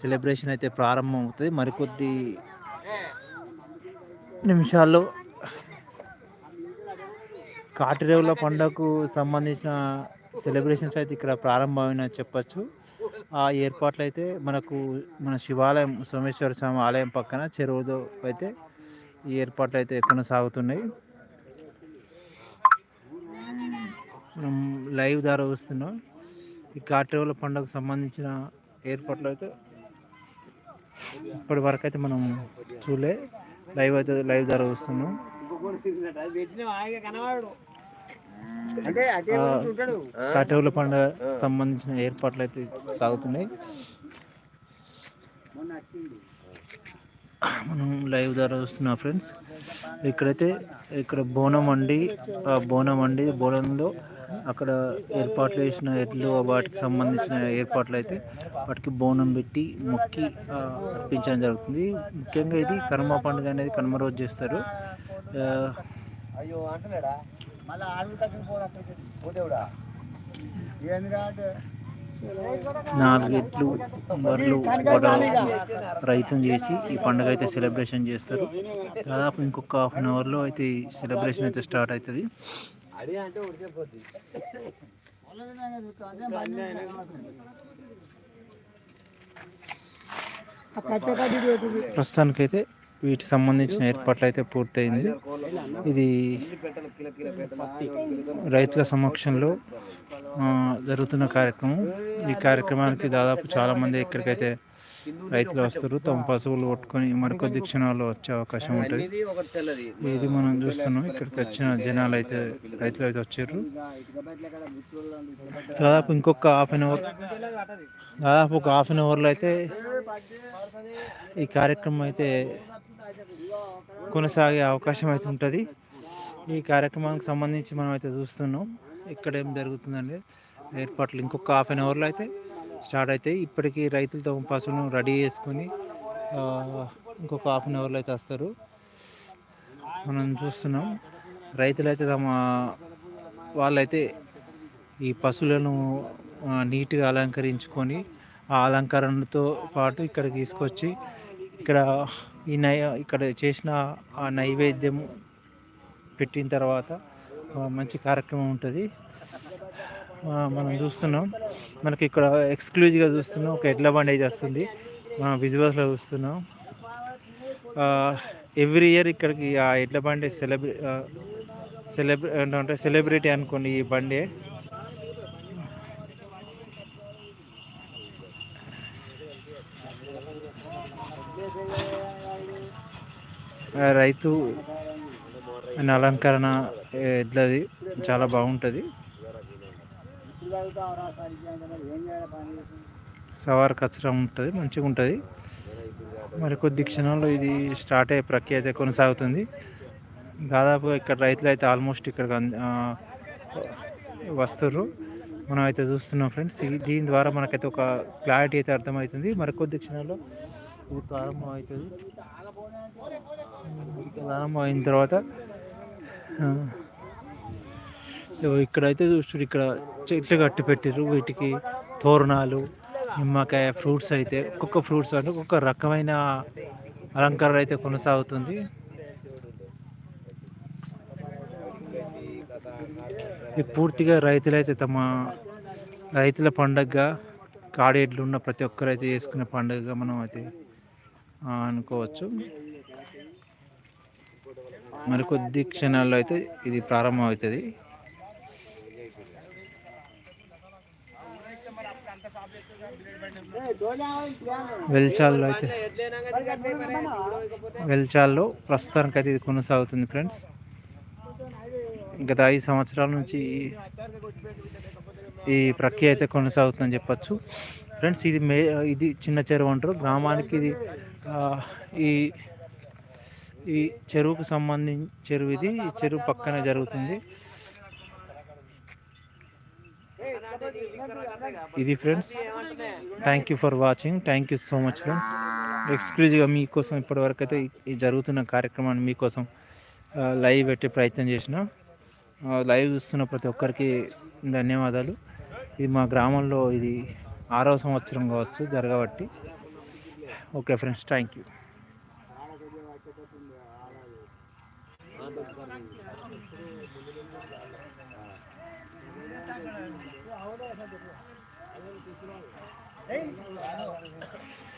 Celebration అయితే ప్రారంభం అవుతుంది మరికొద్ది నిమిషాల్లో కాటిరేవుల పండుగకు సంబంధించిన సెలబ్రేషన్స్ అయితే ఇక్కడ ప్రారంభమైన చెప్పచ్చు. ఆ ఏర్పాట్లు అయితే మనకు మన శివాలయం సోమేశ్వర స్వామి ఆలయం పక్కన చెరువులో అయితే ఈ ఏర్పాట్లు అయితే కొనసాగుతున్నాయి. మనం లైవ్ ద్వారా వస్తున్నాం. ఈ కాటిరేవుల పండుగకు సంబంధించిన ఏర్పాట్లు అయితే ఇప్పటి వరకు అయితే మనం చూలే లైవ్ అయితే లైవ్ ద్వారా వస్తున్నాం కాటేవుల పండుగ సంబంధించిన ఏర్పాట్లు అయితే సాగుతున్నాయి. మనం లైవ్ ద్వారా వస్తున్నాం ఫ్రెండ్స్ ఇక్కడైతే ఇక్కడ బోనం వండి బోనం వండి బోనంలో అక్కడ ఏర్పాట్లు చేసిన ఎడ్లు వాటికి సంబంధించిన ఏర్పాట్లు అయితే వాటికి బోనం పెట్టి మొక్కి అర్పించడం జరుగుతుంది. ముఖ్యంగా ఇది కనుమ పండుగ అనేది కనుమ రోజు చేస్తారు. నాలుగు ఎట్లు బర్రెలు రైతం చేసి ఈ పండుగ అయితే సెలబ్రేషన్ చేస్తారు. దాదాపు ఇంకొక హాఫ్ అన్ అవర్లో అయితే సెలబ్రేషన్ అయితే స్టార్ట్ అవుతుంది. ప్రస్తుతానికైతే వీటికి సంబంధించిన ఏర్పాట్లు అయితే పూర్తయింది. ఇది రైతుల సమక్షంలో జరుగుతున్న కార్యక్రమం. ఈ కార్యక్రమానికి దాదాపు చాలామంది ఇక్కడికైతే రైతులు వస్తారు తమ పశువులు కొట్టుకొని మరికొద్ది క్షణాల్లో వచ్చే అవకాశం ఉంటుంది. ఇది మనం చూస్తున్నాం ఇక్కడికి వచ్చిన జనాలు అయితే రైతులు అయితే వచ్చారు. దాదాపు ఇంకొక హాఫ్ అన్ అవర్ దాదాపు ఒక హాఫ్ అన్ అవర్లో అయితే ఈ కార్యక్రమం అయితే కొనసాగే అవకాశం అయితే ఉంటుంది. ఈ కార్యక్రమానికి సంబంధించి మనం అయితే చూస్తున్నాం ఇక్కడ ఏం జరుగుతుందండి ఏర్పాట్లు. ఇంకొక హాఫ్ అన్ అవర్లో అయితే స్టార్ట్ అవుతాయి ఇప్పటికీ రైతులతో పశువులను రెడీ చేసుకొని ఇంకొక హాఫ్ అన్ అవర్లో అయితే వస్తారు. మనం చూస్తున్నాం రైతులైతే తమ వాళ్ళైతే ఈ పశువులను నీట్గా అలంకరించుకొని ఆ అలంకరణతో పాటు ఇక్కడ తీసుకొచ్చి ఇక్కడ ఈ నై ఇక్కడ చేసిన ఆ నైవేద్యం పెట్టిన తర్వాత మంచి కార్యక్రమం ఉంటుంది. మనం చూస్తున్నాం. మనకి ఇక్కడ ఎక్స్క్లూజివ్గా చూస్తున్నాం. ఒక ఎడ్ల బండి అయితే వస్తుంది. మనం విజువల్స్లో చూస్తున్నాం. ఎవ్రీ ఇయర్ ఇక్కడికి ఆ ఎడ్ల బండి సెలబ్రే సెలబ్రే అంటే సెలబ్రిటీ అనుకోండి ఈ బండి. రైతు అలంకరణ ఎడ్లది చాలా బాగుంటుంది. సవార్ కచ్చరం ఉంటుంది మంచిగా ఉంటుంది. మరి కొద్ది క్షణంలో ఇది స్టార్ట్ అయ్యే ప్రక్రియ అయితే కొనసాగుతుంది. దాదాపుగా ఇక్కడ రైతులు అయితే ఆల్మోస్ట్ ఇక్కడ వస్తుర్రు. మనం అయితే చూస్తున్నాం ఫ్రెండ్స్. దీని ద్వారా మనకైతే ఒక క్లారిటీ అయితే అర్థమవుతుంది. మరి కొద్ది క్షణాల్లో ఇది ప్రారంభం అవుతుంది. ప్రారంభం అయిన తర్వాత ఇక్కడైతే చూస్తారు ఇక్కడ చెట్లు కట్టి పెట్టారు వీటికి తోరణాలు నిమ్మకాయ ఫ్రూట్స్ అయితే ఒక్కొక్క ఫ్రూట్స్ అంటే ఒక్కొక్క రకమైన అలంకరణ అయితే కొనసాగుతుంది. పూర్తిగా రైతులైతే తమ రైతుల పండగగా కాడేట్లు ఉన్న ప్రతి ఒక్కరు అయితే చేసుకునే పండుగగా మనం అయితే అనుకోవచ్చు. మరికొద్ది క్షణాల్లో అయితే ఇది ప్రారంభం అవుతుంది వెల్చాల్లో అయితే. వెల్చాల్లో ప్రస్తుతానికి అయితే ఇది కొనసాగుతుంది ఫ్రెండ్స్. గత ఐదు సంవత్సరాల నుంచి ఈ ప్రక్రియ అయితే కొనసాగుతుందని చెప్పచ్చు. ఫ్రెండ్స్ ఇది మే ఇది చిన్న చెరువు అంటారు. గ్రామానికి ఇది ఈ ఈ చెరువుకు సంబంధించి చెరువు ఇది. ఈ చెరువు పక్కనే జరుగుతుంది. ఇది friends thank you for watching thank you so much friends ఎక్స్క్లూజివ్గా మీకోసం ఇప్పటివరకు అయితే ఈ జరుగుతున్న కార్యక్రమాన్ని మీకోసం లైవ్ పెట్టే ప్రయత్నం చేసిన. లైవ్ చూస్తున్న ప్రతి ఒక్కరికి ధన్యవాదాలు. ఇది మా గ్రామంలో ఇది ఆరవ సంవత్సరం కావచ్చు జరగబట్టి. Okay friends thank you 哎。